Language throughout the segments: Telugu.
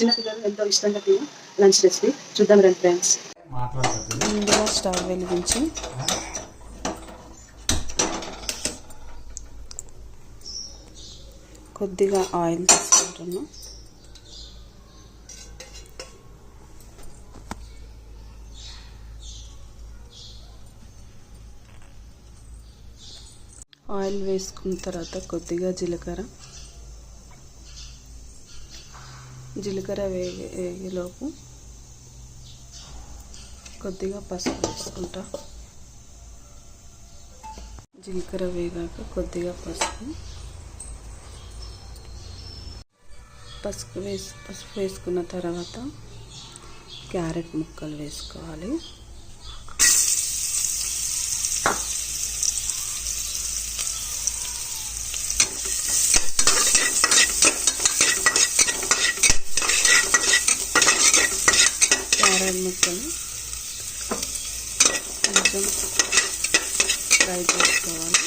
చిన్నపిల్లలు ఎంతో ఇష్టంగా తినే లంచ్ రెసిపీ చూద్దాం రండి ఫ్రెండ్స్. మాట్లాడుతుంది ముందుగా స్టవ్ వెలిగించి కొద్దిగా ఆయిల్ తీసుకుంటున్నాం. ఆయిల్ వేసుకున్న తర్వాత కొద్దిగా జీలకర్ర. జీలకర్ర వేగే వేగేలోపు కొద్దిగా పసుపు వేసుకుంటా. జీలకర్ర వేగాక కొద్దిగా పసుపు. పసుపు వేసి పసుపు వేసుకున్న తర్వాత క్యారెట్ ముక్కలు వేసుకోవాలి. క్యారెట్ ముక్కలు కొంచెం ఫ్రై చేసుకోవాలి.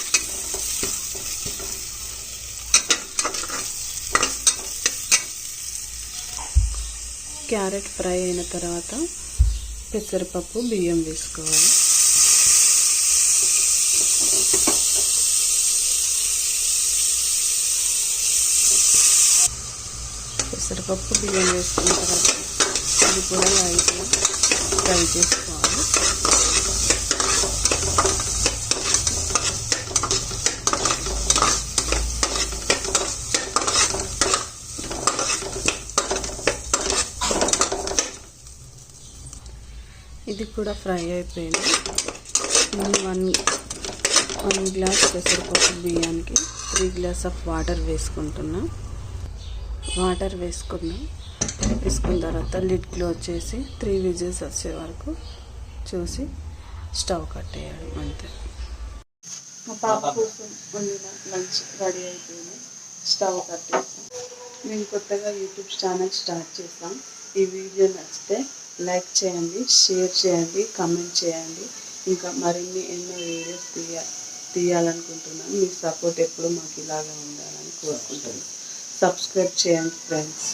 క్యారెట్ ఫ్రై అయిన తర్వాత పెసరపప్పు బియ్యం వేసుకోవాలి. పెసరపప్పు బియ్యం వేసుకున్న తర్వాత ఇది కూడా లైట్గా ఫ్రై చేసుకోవాలి. ఇది కూడా ఫ్రై అయిపోయింది. నేను వన్ వన్ గ్లాస్ పెసరపప్పు బియ్యానికి త్రీ గ్లాస్ ఆఫ్ వాటర్ వేసుకుంటున్నాను వాటర్ వేసుకున్నాం. వేసుకున్న తర్వాత లిడ్ క్లోజ్ చేసి త్రీ విజిల్స్ వచ్చే వరకు చూసి స్టవ్ కట్టేయడం అంతే. మా పాప కోసం వండిన లంచ్ రెడీ అయిపోయింది. స్టవ్ కట్టేసాం. మేము కొత్తగా యూట్యూబ్ ఛానల్ స్టార్ట్ చేసాం. ఈ వీడియో నచ్చితే లైక్ చేయండి షేర్ చేయండి కమెంట్ చేయండి. ఇంకా మరిన్ని ఎన్నో వీడియోస్ తీయ తీయాలనుకుంటున్నాను మీ సపోర్ట్ ఎప్పుడు మాకు ఇలాగే ఉండాలని కోరుకుంటున్నాను సబ్స్క్రైబ్ చేయండి ఫ్రెండ్స్